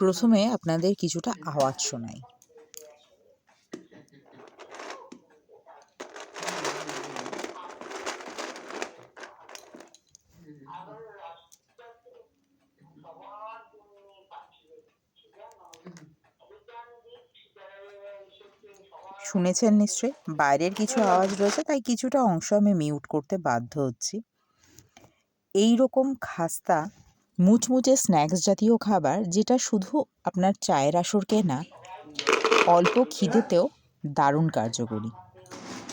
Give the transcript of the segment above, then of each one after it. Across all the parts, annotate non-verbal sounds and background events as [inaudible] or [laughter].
প্রথমে আপনাদের কিছুটা আওয়াজ শোনাই। শুনেছেন নিশ্চয়ই? বাইরের কিছু আওয়াজ রয়েছে, তাই কিছুটা অংশ আমি মিউট করতে বাধ্য হচ্ছি। এই রকম খাস্তা মুচমুচে স্ন্যাক্স জাতীয় খাবার যেটা শুধু আপনার চায়ের আসরকে না, অল্প খিদেতেও দারুণ কার্যকরী।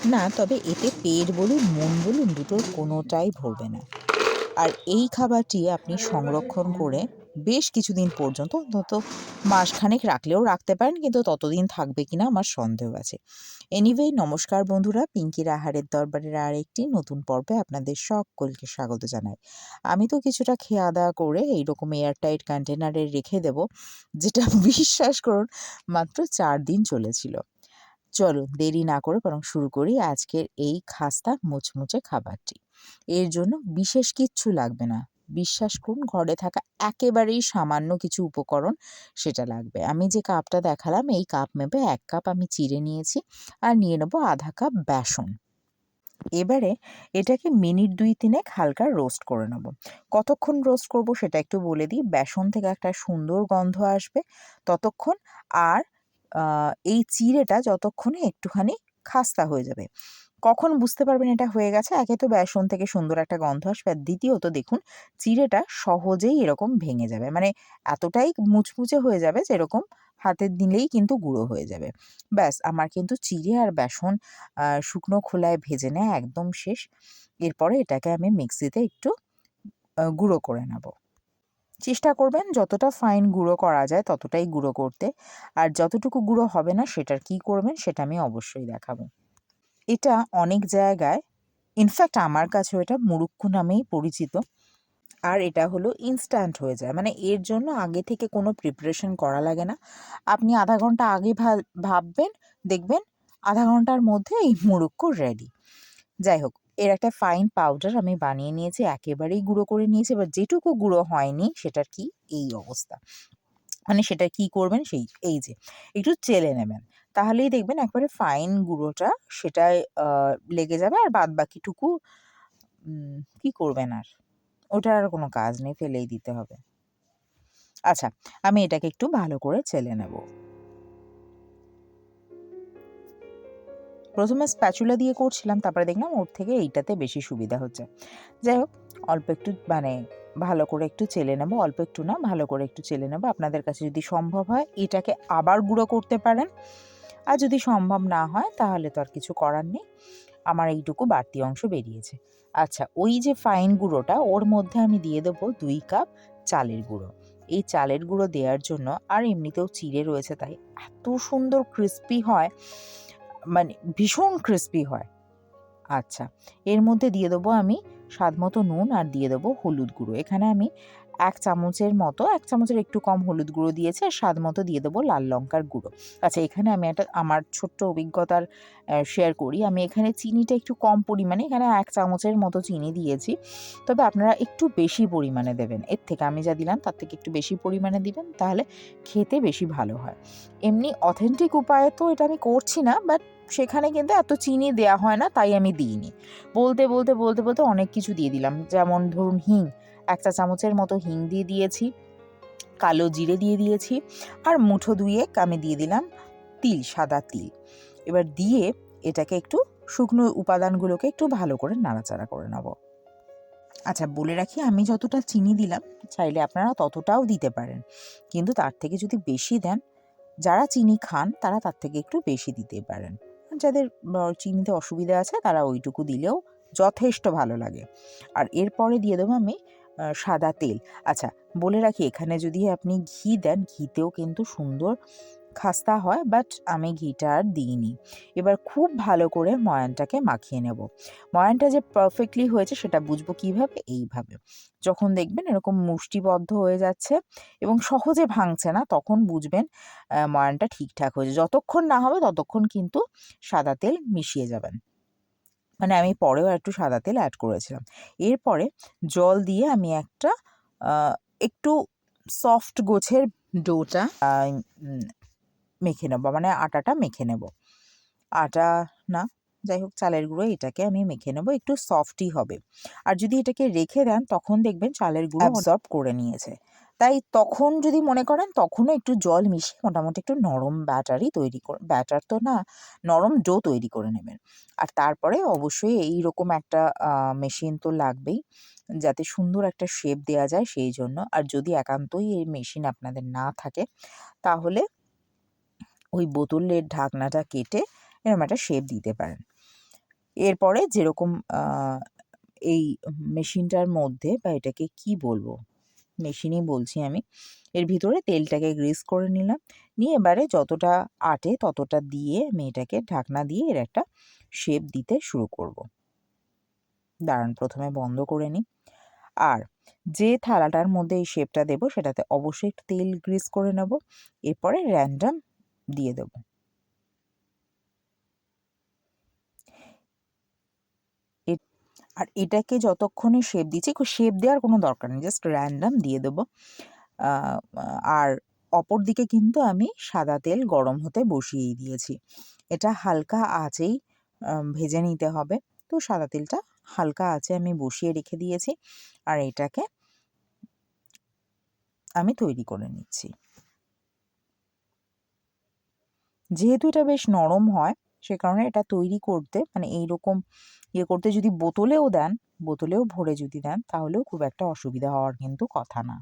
না, তবে এতে পেট বলুন, মন বলুন, দুটোর কোনোটাই ভরবে না। আর এই খাবারটি আপনি সংরক্ষণ করে বেশ কিছুদিন পর্যন্ত, অন্তত মাসখানেক রাখলেও রাখতে পারেন, কিন্তু ততদিন থাকবে কিনা আমার সন্দেহ আছে। এনিওয়ে নমস্কার বন্ধুরা, পিঙ্কির আহারের দরবারের আর একটি নতুন পর্বে আপনাদের সকলকে স্বাগত জানাই। আমি তো কিছুটা খেয়া দাওয়া করে এইরকম এয়ারটাইট কন্টেনারে রেখে দেব, যেটা [laughs] বিশ্বাস করুন, মাত্র চার দিন চলেছিল। চলো দেরি না করে বরং শুরু করি আজকের এই খাস্তা মুচমুচে খাবারটি। এর জন্য বিশেষ কিচ্ছু লাগবে না। বিশ্বাস করুন, ঘরে থাকা একেবারেই সামান্য কিছু উপকরণ সেটা লাগবে। আমি যে কাপটা দেখালাম, এই কাপ মেপে এক কাপ আমি চিড়ে নিয়েছি আর নিয়ে নেব আধা কাপ বেসন। এবারে এটাকে মিনিট দুই তিনেক হালকা রোস্ট করে নেব। কতক্ষণ রোস্ট করব সেটা একটু বলে দিই। বেসন থেকে একটা সুন্দর গন্ধ আসবে। ততক্ষণ আর এই চিড়েটা যতক্ষণে একটুখানি খাস্তা হয়ে যাবে। কখন বুঝতে পারবেন এটা হয়ে গেছে? একে তো বেসন থেকে সুন্দর একটা গন্ধ আসবে। আর দ্বিতীয়ত দেখুন, চিড়েটা সহজেই এরকম ভেঙে যাবে। মানে এতটাই মুচমুচে হয়ে যাবে যেরকম হাতে দিলেই কিন্তু গুঁড়ো হয়ে যাবে। ব্যাস, আমার কিন্তু চিড়ে আর বেসন শুকনো খোলায় ভেজে নেয় একদম শেষ। এরপরে এটাকে আমি মিক্সিতে একটু গুঁড়ো করে নেব। চেষ্টা করবেন যতটা ফাইন গুঁড়ো করা যায় ততটাই গুঁড়ো করতে। আর যতটুকু গুঁড়ো হবে না সেটার কি করবেন সেটা আমি অবশ্যই দেখাবো। এটা অনেক জায়গায় ইনফ্যাক্ট আমার কাছেও এটা মুরুক্কু নামেই পরিচিত। আর এটা হলো ইনস্ট্যান্ট হয়ে যায়। মানে এর জন্য আগে থেকে কোনো প্রিপারেশন করা লাগে না। আপনি আধা ঘণ্টা আগে ভাববেন, দেখবেন আধা ঘণ্টার মধ্যে এই মুরুক্কু রেডি যাই হোক এর একটা ফাইন পাউডার আমি বানিয়ে নিয়েছি, একেবারেই গুঁড়ো করে নিয়েছি। এবার যেটুকু গুঁড়ো হয়নি, সেটার কি? এই অবস্থা। মানে সেটা কি করবেন? সেই, এই যে, একটু চেলে নেবেন। তাহলেই দেখবেন একবারে ফাইন গুঁড়োটা সেটায় লেগে যাবে। আর বাদ বাকিটুকু কি করবেন আর? ওটার আর কোনো কাজ নেই, ফেলেই দিতে হবে। আচ্ছা আমি এটাকে একটু ভালো করে চেলে নেব। প্রথমে স্প্যাচুলা দিয়ে করছিলাম, তারপরে দেখলাম ওর থেকে এইটাতে বেশি সুবিধা হচ্ছে। যাই হোক, অল্প একটু মানে ভালো করে একটু চেলে নেব, অল্প একটু না, ভালো করে একটু চেলে নেব। আপনাদের কাছে যদি সম্ভব হয়, এটাকে আবার গুঁড়ো করতে পারেন। আর যদি সম্ভব না হয়, তাহলে তো আর কিছু করার নেই। আমার এইটুকু বাড়তি অংশ বেরিয়েছে। আচ্ছা ওই যে ফাইন গুঁড়োটা, ওর মধ্যে আমি দিয়ে দেবো দুই কাপ চালের গুঁড়ো। এই চালের গুঁড়ো দেওয়ার জন্য, আর এমনিতেও চিড়ে রয়েছে তাই, এত সুন্দর ক্রিস্পি হয়। মানে ভীষণ ক্রিস্পি হয়। আচ্ছা এর মধ্যে দিয়ে দেবো আমি স্বাদ মতো নুন আর দিয়ে দেবো হলুদ গুঁড়ো। এখানে আমি এক চামচের মতো, এক চামচের একটু কম হলুদ গুঁড়ো দিয়েছি আর স্বাদ মতো দিয়ে দেবো লাল লঙ্কার গুঁড়ো। আচ্ছা এখানে আমি একটা আমার ছোট্ট অভিজ্ঞতার শেয়ার করি। আমি এখানে চিনিটা একটু কম পরিমাণে, এখানে এক চামচের মতো চিনি দিয়েছি। তবে আপনারা একটু বেশি পরিমাণে দেবেন। এর থেকে আমি যা দিলাম, তার থেকে একটু বেশি পরিমাণে দিবেন, তাহলে খেতে বেশি ভালো হয়। এমনি অথেন্টিক উপায়ে তো এটা আমি করছি না বাট সেখানে কিন্তু এত চিনি দেওয়া হয় না, তাই আমি দিইনি। বলতে বলতে বলতে বলতে অনেক কিছু দিয়ে দিলাম। যেমন ধরুন হিং, এক চা চামচের মতো হিং দিয়ে দিয়েছি, কালো জিরে দিয়ে দিয়েছি, আর মুঠো দুয়েক আমি দিয়ে দিলাম তিল, সাদা তিল। এবার দিয়ে এটাকে একটু শুকনো উপাদানগুলোকে একটু ভালো করে নাড়াচাড়া করে নেব। আচ্ছা বলে রাখি আমি যতটা চিনি দিলাম, চাইলে আপনারা ততটাও দিতে পারেন। কিন্তু তার থেকে যদি বেশি দেন, যারা চিনি খান তারা তার থেকে একটু বেশি দিতে পারেন। যাদের চিনিতে অসুবিধা আছে তারা ওইটুকু দিলেও যথেষ্ট ভালো লাগে। আর এরপরে দিয়ে দেবো আমি সাদা তেল। আচ্ছা বলে রাখি এখানে যদি আপনি ঘি দেন, ঘিতেও কিন্তু সুন্দর খাস্তা হয় বাট আমি ঘিটা আর দিইনি। এবার খুব ভালো করে ময়ানটাকে মাখিয়ে নেব। ময়ানটা যে পারফেক্টলি হয়েছে সেটা বুঝব কীভাবে? এইভাবে। যখন দেখবেন এরকম মুষ্টিবদ্ধ হয়ে যাচ্ছে এবং সহজে ভাঙছে না, তখন বুঝবেন ময়ানটা ঠিকঠাক হয়েছে। যতক্ষণ না হবে ততক্ষণ কিন্তু সাদা তেল মিশিয়ে যাবেন। মানে আমি পরেও একটু সাদা তেল অ্যাড করেছিলাম। এরপরে জল দিয়ে আমি একটা একটু সফট গোছের ডোটা মেখে নেব মানে আটাটা মেখে নেব। আটা না যাই হোক চালের গুঁড়ো এটাকে আমি মেখে নেব একটু সফটই হবে। আর যদি এটাকে রেখে দেন তখন দেখবেন চালের গুঁড়ো অ্যাবজর্ব করে নিয়েছে। তাই তখন যদি মনে করেন তখনও একটু জল মিশিয়ে মোটামুটি একটু নরম ব্যাটারই তৈরি করে ব্যাটার তো না নরম ডো তৈরি করে নেবেন। আর তারপরে অবশ্যই এই রকম একটা মেশিন তো লাগবেই যাতে সুন্দর একটা শেপ দেওয়া যায় সেই জন্য। আর যদি একান্তই এই মেশিন আপনাদের না থাকে তাহলে ওই বোতলের ঢাকনাটা কেটে এরকম একটা শেপ দিতে পারেন। এরপরে যেরকম এই মেশিনটার মধ্যে বা এটাকে কি বলব, মেশিনই বলছি আমি, এর ভিতরে তেলটাকে গ্রিস করে নিলাম, নিয়ে এবারে যতটা আটে ততটা দিয়ে আমি এটাকে ঢাকনা দিয়ে এর একটা শেপ দিতে শুরু করব। দাঁড়ান প্রথমে বন্ধ করে নিই। আর যে থালাটার মধ্যে এই শেপটা দেবো সেটাতে অবশ্যই তেল গ্রিস করে নেব। এরপরে র্যান্ডাম দিয়ে দেবো। আর এটাকে যতক্ষণে শেপ দিচ্ছি শেপ দেওয়ার কোনো দরকার নেই জাস্ট র্যান্ডাম দিয়ে দেবো। আর অপর দিকে কিন্তু আমি সাদা তেল গরম হতে বসিয়েই দিয়েছি। এটা হালকা আঁচেই ভেজে নিতে হবে। তো সাদা তেলটা হালকা আঁচে আমি বসিয়ে রেখে দিয়েছি। আর এটাকে আমি তৈরি করে নিচ্ছি। যেহেতু এটা বেশ নরম হয়, সে কারণে এটা তৈরি করতে মানে এইরকম ইয়ে করতে যদি বোতলেও দেন, বোতলেও ভরে যদি দেন, তাহলেও খুব একটা অসুবিধা হওয়ার কিন্তু কথা না।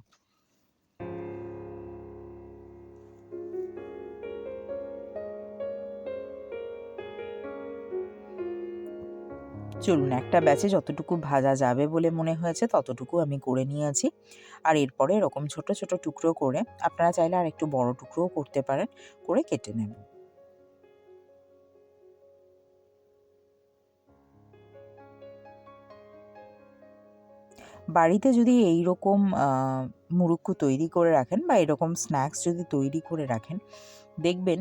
চলুন, একটা ব্যাচে যতটুকু ভাজা যাবে বলে মনে হয়েছে, ততটুকু আমি করে নিয়েছি। আর এরপরে এরকম ছোট ছোট টুকরো করে আপনারা চাইলে আর একটু বড় টুকরোও করতে পারেন, করে কেটে নেব। বাড়িতে যদি এই রকম মুরুক্কু তৈরি করে রাখেন বা এরকম স্ন্যাক্স যদি তৈরি করে রাখেন, দেখবেন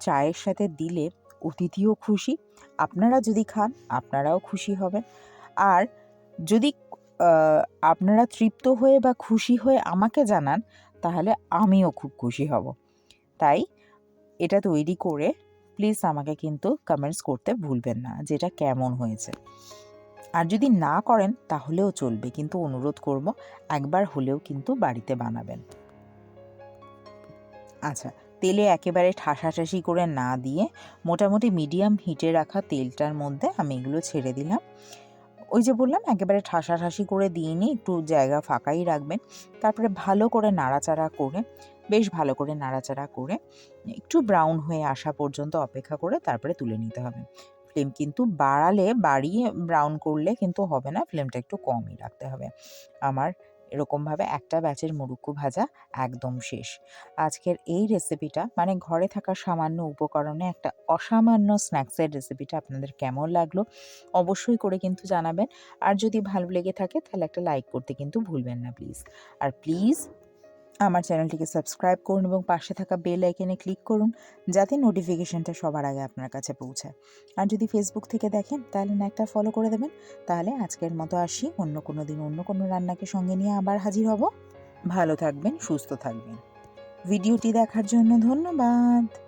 চায়ের সাথে দিলে অতিথিও খুশি, আপনারা যদি খান, আপনারাও খুশি হবেন। আর যদি আপনারা তৃপ্ত হয়ে বা খুশি হয়ে আমাকে জানান, তাহলে আমিও খুব খুশি হব। তাই এটা তৈরি করে প্লিজ আমাকে কিন্তু কমেন্টস করতে ভুলবেন না, যেটা কেমন হয়েছে। আর যদি না করেন, তাহলেও চলবে, কিন্তু অনুরোধ করব একবার হলেও কিন্তু বাড়িতে বানাবেন। আচ্ছা তেলে একেবারে ঠাসাঠাসি করে না দিয়ে মোটামুটি মিডিয়াম হিটে রাখা তেলটার মধ্যে আমি এগুলো ছেড়ে দিলাম। ওই যে বললাম, একেবারে ঠাসাঠাসি করে দিয়ে নিয়ে একটু জায়গা ফাঁকাই রাখবেন। তারপরে ভালো করে নাড়াচাড়া করে, বেশ ভালো করে নাড়াচাড়া করে, একটু ব্রাউন হয়ে আসা পর্যন্ত অপেক্ষা করে তারপরে তুলে নিতে হবে। ফ্লেম কিন্তু বাড়ালে, বাড়িয়ে ব্রাউন করলে কিন্তু হবে না। ফ্লেমটা একটু কমই রাখতে হবে। আমার এরকমভাবে একটা ব্যাচের মুরুক্কু ভাজা একদম শেষ। আজকের এই রেসিপিটা মানে ঘরে থাকা সামান্য উপকরণে একটা অসামান্য স্ন্যাক্সের রেসিপিটা আপনাদের কেমন লাগল, অবশ্যই করে কিন্তু জানাবেন। আর যদি ভালো লেগে থাকে, তাহলে একটা লাইক করতে কিন্তু ভুলবেন না প্লিজ আর প্লিজ আমার চ্যানেলটিকে সাবস্ক্রাইব করুন এবং পাশে থাকা বেল আইকনে ক্লিক করুন, যাতে নোটিফিকেশনটা সবার আগে আপনার কাছে পৌঁছায়। আর যদি ফেসবুক থেকে দেখেন, তাহলে না একটা ফলো করে দেবেন। তাহলে আজকের মতো আসি, অন্য কোনো দিন অন্য কোনো রান্নাকে সঙ্গে নিয়ে আবার হাজির হব। ভালো থাকবেন, সুস্থ থাকবেন। ভিডিওটি দেখার জন্য ধন্যবাদ।